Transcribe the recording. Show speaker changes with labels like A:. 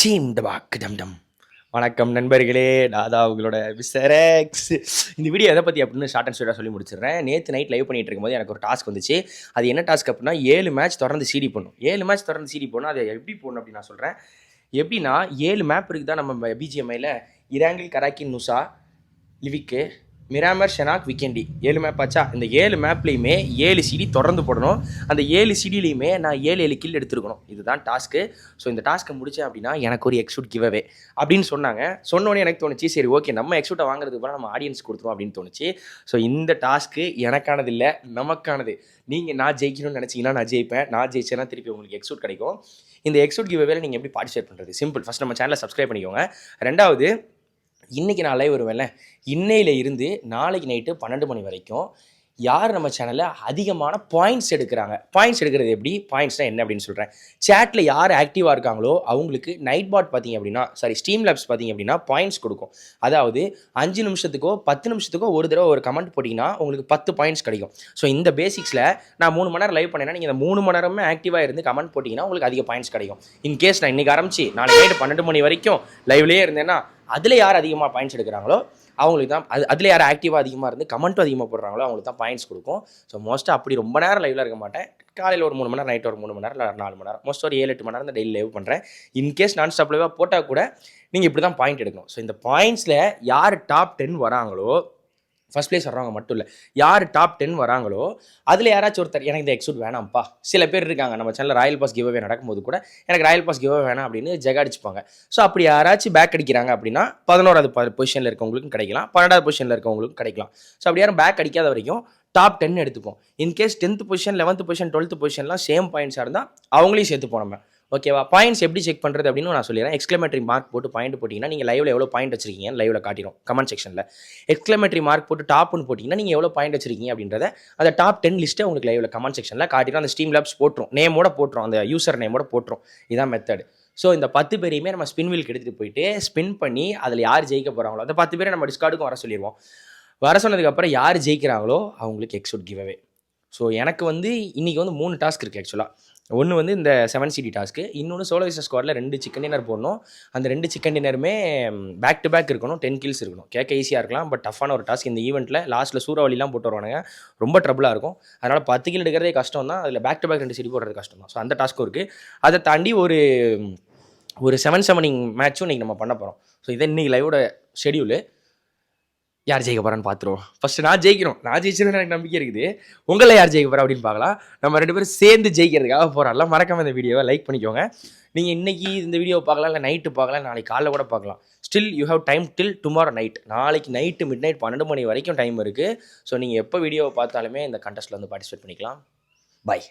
A: Seam dapog டம் டம் வணக்கம் நண்பர்களே தாதா உங்களோட விசரக்ஸ் இந்த வீடியோ எதை பற்றி அப்படின்னு ஷார்ட் அண்ட் ஸ்வீட்டாக சொல்லி முடிச்சிடுறேன். நேற்று நைட் லைவ் பண்ணிட்டு இருக்கும்போது எனக்கு ஒரு டாஸ்க் வந்துச்சு. அது என்ன டாஸ்க் அப்படின்னா ஏழு மேட்ச் தொடர்ந்து சீடி பண்ணும் ஏழு மேட்ச் தொடர்ந்து சீடி போடணும். அதை எப்படி போடணும் அப்படின்னு நான் சொல்கிறேன் எப்படின்னா ஏழு மேப் இருக்குது தான் நம்ம பிஜிஎம்ஐயில் இராங்கில் கராக்கின் நுசா லிவிக்கு மிராமர் ஷெனாக் விக்கெண்டி ஏழு மேப் ஆச்சா? இந்த ஏழு மேப்லேயுமே ஏழு சிடி தொடர்ந்து போடணும். அந்த ஏழு சிடிலையுமே நான் ஏழு ஏழு கில் எடுத்துருக்கணும். இதுதான் டாஸ்க்கு ஸோ இந்த டாஸ்க்கை முடித்தேன் அப்படின்னா எனக்கு ஒரு எக்ஸூட் கிவ்அவே அப்படின்னு சொன்னாங்க. சொன்னோன்னே எனக்கு தோணுச்சு சரி ஓகே நம்ம எக்ஸூட்டை வாங்குறதுக்கு நம்ம ஆடியன்ஸ் கொடுத்துருவோம் அப்படின்னு தோணுச்சு. ஸோ இந்த டாஸ்க்கு எனக்கானது இல்லை நமக்கானது. நீங்கள் நான் ஜெயிக்கணும்னு நினச்சிங்கன்னா நான் ஜெயிப்பேன். நான் ஜெயிச்சேன்னா திருப்பி உங்களுக்கு எக்ஸூட் கிடைக்கும். இந்த எக்ஸூட் கிவ்அவேல நீங்கள் எப்படி பார்ட்டிசிபேட் பண்ணுறது சிம்பிள் ஃபஸ்ட் நம்ம சேனலை சப்ஸ்கிரைப் பண்ணிக்கோங்க. ரெண்டாவது இன்றைக்கி நான் லைவ் வருவேன்ல. இன்னையில இருந்து நாளைக்கு நைட்டு பன்னெண்டு மணி வரைக்கும் யார் நம்ம சேனலில் அதிகமான பாயிண்ட்ஸ் எடுக்கிறாங்க? பாயிண்ட்ஸ் எடுக்கிறது எப்படி? பாயிண்ட்ஸ்னால் என்ன அப்படின்னு சொல்கிறேன் சேட்டில் யார் ஆக்டிவாக இருக்காங்களோ அவங்களுக்கு நைட் பாட் பார்த்தீங்க அப்படின்னா சாரி ஸ்டீம் லேப்ஸ் பார்த்தீங்க அப்படின்னா பாயிண்ட்ஸ் கொடுக்கும். அதாவது அஞ்சு நிமிஷத்துக்கோ பத்து நிமிஷத்துக்கோ ஒரு தடவை ஒரு கமெண்ட் போட்டிங்கன்னா உங்களுக்கு பத்து பாயிண்ட்ஸ் கிடைக்கும். ஸோ இந்த பேசிக்ஸில் நான் மூணு மணி நேரம் லைவ் பண்ணேன்னா நீங்கள் இந்த மூணு மணி நேரமே ஆக்டிவாக இருந்து கமெண்ட் போட்டிங்கன்னா உங்களுக்கு அதிக பாயிண்ட்ஸ் கிடைக்கும். இன் கேஸ் நான் இன்றைக்கி ஆரம்பிச்சு நாளைக்கு நைட்டு பன்னெண்டு மணி வரைக்கும் லைவ்லேயே இருந்தேன்னா அதில் யார் அதிகமாக பாயிண்ட்ஸ் எடுக்கிறாங்களோ அவங்களுக்கு தான் அது அதில் யார் ஆக்டிவாக அதிகமாக இருந்து கமெண்ட்டும் அதிகமாக போடுறாங்களோ அவங்களுக்கு தான் பாயிண்ட்ஸ் கொடுக்கும். ஸோ மோஸ்ட்டாக அப்படி ரொம்ப நேரம் லைவில் இருக்க மாட்டேன். காலையில் ஒரு மூணு மணி நேரம் நைட் ஒரு மூணு மணி நேரம் இல்லை நாலு மணி நேரம். மோஸ்ட் ஒரு ஏழு எட்டு மணி நேரம் தான் டெய்லி லைவ் பண்ணுறேன் இன்கேஸ் நான் ஸ்டாப் லைவாக போட்டால் கூட நீங்கள் இப்படி தான் பாயிண்ட் எடுக்கணும். ஸோ இந்த பாயிண்ட்ஸில் யார் டாப் டென் வராங்களோ ஃபர்ஸ்ட் ப்ளேஸ் வர்றவங்க மட்டும் இல்லை. யார் டாப் டென் வராங்களோ அதில் யாராச்சும் ஒருத்தர் எனக்கு இந்த எக்ஸூட் வேணாம்ப்பா. சில பேர் இருக்காங்க நம்ம சேனலில் ராயல் பாஸ் கிவ்அவே நடக்கும்போது கூட எனக்கு ராயல் பாஸ் கிவ்அவே வேணாம் அப்படின்னு ஜெகாடிச்சுப்பாங்க ஸோ அப்படி யாராச்சும் பேக் அடிக்கிறாங்க அப்படின்னா பதினோராவது பொசிஷனில் இருக்கவங்களுக்கும் கிடைக்கலாம் பன்னெண்டாவது பொசிஷனில் இருக்கவங்களுக்கும் கிடைக்கலாம். ஸோ அப்படி யாரும் பேக் அடிக்காத வரைக்கும் டாப் டென் எடுத்துப்போம். In case tenth position eleventh position twelfth பொசிஷன்லாம் same பாயிண்ட்ஸாக இருந்தால் அவங்களையும் சேர்த்துப்போம் நம்ம. ஓகேவா? பாயிண்ட்ஸ் எப்படி செக் பண்ணுறது அப்படின்னு நான் சொல்லிடுறேன். எக்ஸ்க்ளமேட்டரி மார்க் போட்டு பாயிண்ட் போட்டிங்கன்னா நீங்கள் லைவில் எவ்வளோ பாயிண்ட் வச்சிருக்கீங்க லைவில் காட்டிடும் கமெண்ட் செக்ஷனில் எக்ஸ்க்ளமேட்டரி மார்க் போட்டு டாப்னு போட்டிங்கன்னா நீங்கள் எவ்வளோ பாயிண்ட் வச்சிருக்கீங்க அப்படின்றத அந்த டாப் டென் லிஸ்ட்டை உங்களுக்கு லைவில் கமெண்ட் செக்ஷனில் காட்டிடும் அந்த ஸ்டீம் லேப்ஸ் போட்டுரும். நேமோட போட்டுரும். அந்த யூசர் நேமோட போட்டுரும். இதான் மெத்தட் ஸோ இந்த பத்து பேரையுமே நம்ம ஸ்பின் வீலுக்கு எடுத்துகிட்டு போயிட்டு ஸ்பின் பண்ணி அதில் யார் ஜெயிக்க போகிறாங்களோ அந்த பத்து பேரை நம்ம டிஸ்கார்டுக்கும் வர சொல்லிடுவோம் வர சொன்னதுக்கப்புறம் யார் ஜெயிக்கிறாங்களோ அவங்களுக்கு எக்ஸுட் கிவ்அவே ஸோ எனக்கு வந்து இன்றைக்கி வந்து மூணு டாஸ்க் இருக்குது ஆக்சுவலாக ஒன்று வந்து இந்த செவன் சிடி டாஸ்க்கு இன்னொன்று சோலோ விசஸ் ஸ்குவாடில் ரெண்டு சிக்கன் டின்னர் போடணும். அந்த ரெண்டு சிக்கன் டின்னருமே பேக் டு பேக் இருக்கணும் டென் கில்ஸ் இருக்கணும். கேட்க ஈஸியாக இருக்கலாம் பட் டஃப்பான ஒரு டாஸ்க் இந்த ஈவெண்ட்டில் லாஸ்ட்டில் சூறாவளிலாம் போட்டு வருவானுங்க. ரொம்ப ட்ரபுளாக இருக்கும். அதனால் பத்து கில் எடுக்கிறதே கஷ்டம் தான். அதில் பேக் டு பேக் ரெண்டு சிடி போடுறது கஷ்டம் தான். ஸோ அந்த டாஸ்க்கும் இருக்குது அதை தாண்டி ஒரு ஒரு செவன் செவனிங் மேட்சும் இன்றைக்கி நம்ம பண்ண போகிறோம் ஸோ இதை இன்றைக்கி லைவோட ஷெடியூலு யார் ஜெயிக்க போகிறான்னு பார்த்துருவோம். ஃபஸ்ட்டு நான் ஜெயிக்கணும். நான் ஜெயிச்சதுன்னு எனக்கு நம்பிக்கை இருக்குது. உங்களை யார் ஜெயிக்க போகிறா அப்படின்னு பார்க்கலாம். நம்ம ரெண்டு பேரும் சேர்ந்து ஜெயிக்கிறதுக்காக போகிறாங்களா மறக்காம இந்த வீடியோவை லைக் பண்ணிக்கோங்க. நீங்கள் இன்றைக்கி இந்த வீடியோவை பார்க்கலாம் இல்லை நைட்டு பார்க்கலாம் நாளைக்கு காலைல கூட பார்க்கலாம். Still you have time till tomorrow night நாளைக்கு நைட்டு மிட் நைட் பன்னெண்டு மணி வரைக்கும் டைம் இருக்குது ஸோ நீங்கள் எப்போ வீடியோவை பார்த்தாலுமே இந்த கண்டஸ்ட்டில் வந்து பார்ட்டிசிபேட் பண்ணிக்கலாம். பாய்